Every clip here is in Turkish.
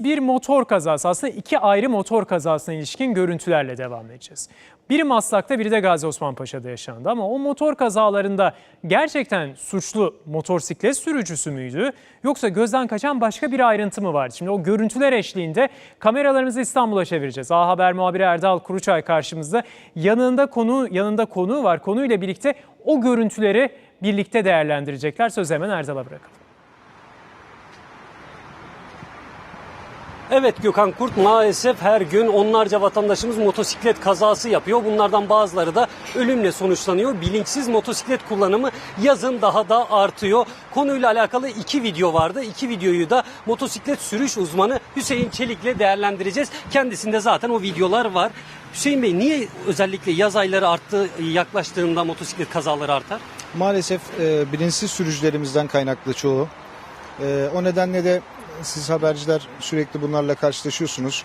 Bir motor kazası aslında iki ayrı motor kazasına ilişkin görüntülerle devam edeceğiz. Biri Maslak'ta biri de Gazi Osman Paşa'da yaşandı ama o motor kazalarında gerçekten suçlu motosiklet sürücüsü müydü yoksa gözden kaçan başka bir ayrıntı mı vardı? Şimdi o görüntüler eşliğinde kameralarımızı İstanbul'a çevireceğiz. A Haber muhabiri Erdal Kuruçay karşımızda. Yanında konu yanında konu var. Konuyla birlikte o görüntüleri birlikte değerlendirecekler. Sözü hemen Erdal'a bırakalım. Evet Gökhan Kurt maalesef her gün onlarca vatandaşımız motosiklet kazası yapıyor. Bunlardan bazıları da ölümle sonuçlanıyor. Bilinçsiz motosiklet kullanımı yazın daha da artıyor. Konuyla alakalı iki video vardı. İki videoyu da motosiklet sürüş uzmanı Hüseyin Çelik'le değerlendireceğiz. Kendisinde zaten o videolar var. Hüseyin Bey niye özellikle yaz ayları arttı yaklaştığında motosiklet kazaları artar? Maalesef e, bilinçsiz sürücülerimizden kaynaklı çoğu. E, o nedenle de siz haberciler sürekli bunlarla karşılaşıyorsunuz.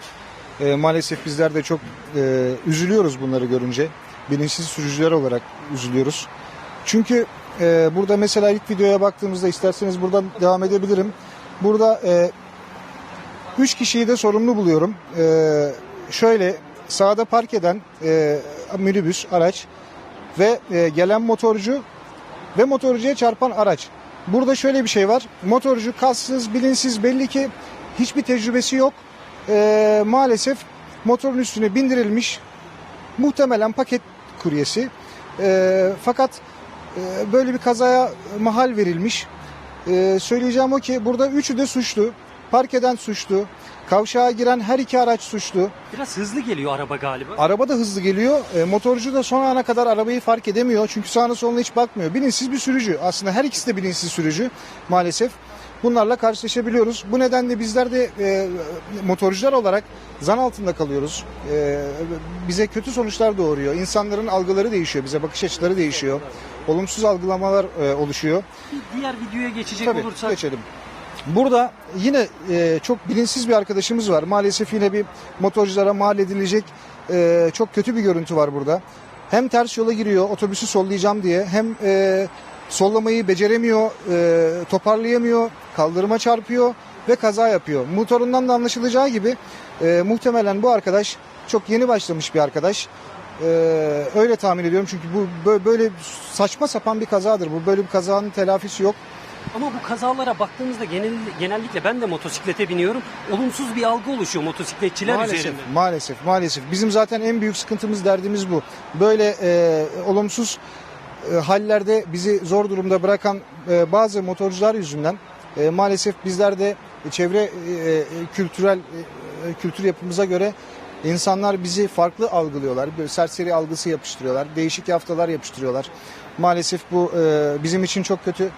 E, maalesef bizler de çok e, üzülüyoruz bunları görünce. Bilinçsiz sürücüler olarak üzülüyoruz. Çünkü e, burada mesela ilk videoya baktığımızda isterseniz buradan devam edebilirim. Burada e, üç kişiyi de sorumlu buluyorum. E, şöyle sağda park eden e, minibüs araç ve e, gelen motorcu ve motorcuya çarpan araç. Burada şöyle bir şey var. Motorcu kassız, bilinçsiz belli ki hiçbir tecrübesi yok. Ee, maalesef motorun üstüne bindirilmiş muhtemelen paket kuryesi. Ee, fakat e, böyle bir kazaya mahal verilmiş. Ee, söyleyeceğim o ki burada üçü de suçlu. Park eden suçlu. Kavşağa giren her iki araç suçlu. Biraz hızlı geliyor araba galiba. Araba da hızlı geliyor. E, motorcu da son ana kadar arabayı fark edemiyor. Çünkü sağına soluna hiç bakmıyor. Bilinçsiz bir sürücü. Aslında her ikisi de bilinçsiz sürücü maalesef. Bunlarla karşılaşabiliyoruz. Bu nedenle bizler de e, motorcular olarak zan altında kalıyoruz. E, bize kötü sonuçlar doğuruyor. İnsanların algıları değişiyor. Bize bakış açıları değişiyor. Olumsuz algılamalar e, oluşuyor. Bir diğer videoya geçecek Tabii olursak geçelim. Burada yine e, çok bilinçsiz bir arkadaşımız var. Maalesef yine bir motorculara mal edilecek e, çok kötü bir görüntü var burada. Hem ters yola giriyor otobüsü sollayacağım diye hem e, sollamayı beceremiyor, e, toparlayamıyor, kaldırıma çarpıyor ve kaza yapıyor. Motorundan da anlaşılacağı gibi e, muhtemelen bu arkadaş çok yeni başlamış bir arkadaş. E, öyle tahmin ediyorum çünkü bu bö- böyle saçma sapan bir kazadır. Bu böyle bir kazanın telafisi yok. Ama bu kazalara baktığımızda genel, genellikle ben de motosiklete biniyorum. Olumsuz bir algı oluşuyor motosikletçiler maalesef, üzerinde. Maalesef, maalesef. Bizim zaten en büyük sıkıntımız, derdimiz bu. Böyle e, olumsuz e, hallerde bizi zor durumda bırakan e, bazı motorcular yüzünden e, maalesef bizler de çevre e, e, kültürel e, kültür yapımıza göre insanlar bizi farklı algılıyorlar. Böyle serseri algısı yapıştırıyorlar. Değişik yaftalar yapıştırıyorlar. Maalesef bu e, bizim için çok kötü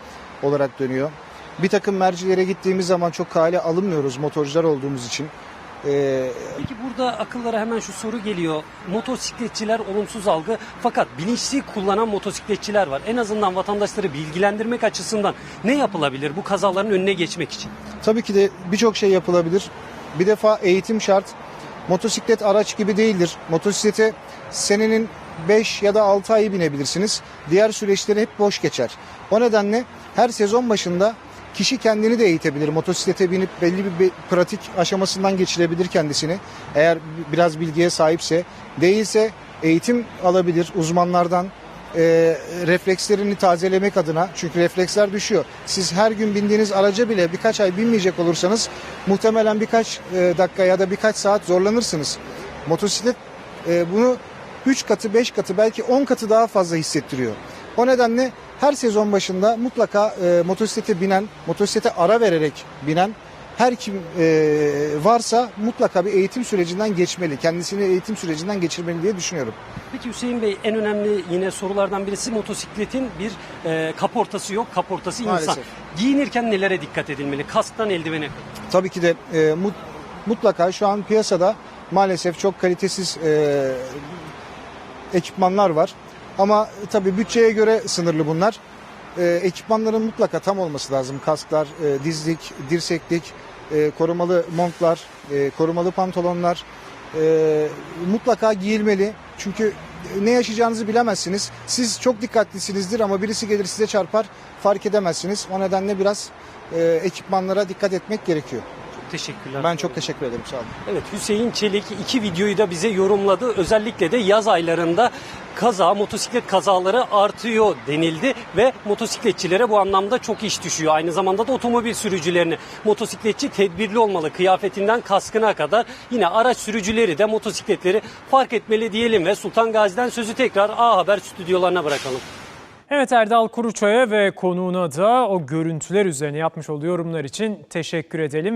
olarak dönüyor. Bir takım mercilere gittiğimiz zaman çok kale alınmıyoruz motorcular olduğumuz için. E, Peki burada akıllara hemen şu soru geliyor. Motosikletçiler olumsuz algı fakat bilinçli kullanan motosikletçiler var. En azından vatandaşları bilgilendirmek açısından ne yapılabilir bu kazaların önüne geçmek için? Tabii ki de birçok şey yapılabilir. Bir defa eğitim şart. Motosiklet araç gibi değildir. Motosiklete senenin 5 ya da 6 ayı binebilirsiniz. Diğer süreçleri hep boş geçer. O nedenle her sezon başında kişi kendini de eğitebilir. Motosiklete binip belli bir pratik aşamasından geçirebilir kendisini. Eğer biraz bilgiye sahipse. Değilse eğitim alabilir uzmanlardan, e, reflekslerini tazelemek adına çünkü refleksler düşüyor. Siz her gün bindiğiniz araca bile birkaç ay binmeyecek olursanız muhtemelen birkaç e, dakika ya da birkaç saat zorlanırsınız. Motosiklet e, bunu 3 katı 5 katı belki 10 katı daha fazla hissettiriyor. O nedenle her sezon başında mutlaka e, motosiklete binen, motosiklete ara vererek binen her kim e, varsa mutlaka bir eğitim sürecinden geçmeli. Kendisini eğitim sürecinden geçirmeli diye düşünüyorum. Peki Hüseyin Bey en önemli yine sorulardan birisi motosikletin bir e, kaportası yok. Kaportası insan. Maalesef. Giyinirken nelere dikkat edilmeli? Kasktan eldivene. Tabii ki de e, mut- mutlaka şu an piyasada maalesef çok kalitesiz e, ekipmanlar var. Ama tabii bütçeye göre sınırlı bunlar. E, ekipmanların mutlaka tam olması lazım. Kasklar, e, dizlik, dirseklik, e, korumalı montlar, e, korumalı pantolonlar e, mutlaka giyilmeli. Çünkü ne yaşayacağınızı bilemezsiniz. Siz çok dikkatlisinizdir ama birisi gelir size çarpar fark edemezsiniz. O nedenle biraz e, ekipmanlara dikkat etmek gerekiyor. Teşekkürler. Ben çok teşekkür ederim. Sağ olun. Evet Hüseyin Çelik iki videoyu da bize yorumladı. Özellikle de yaz aylarında kaza, motosiklet kazaları artıyor denildi ve motosikletçilere bu anlamda çok iş düşüyor. Aynı zamanda da otomobil sürücülerine motosikletçi tedbirli olmalı kıyafetinden kaskına kadar. Yine araç sürücüleri de motosikletleri fark etmeli diyelim ve Sultan Gazi'den sözü tekrar A Haber stüdyolarına bırakalım. Evet Erdal Kuruçoy'a ve konuğuna da o görüntüler üzerine yapmış olduğu yorumlar için teşekkür edelim.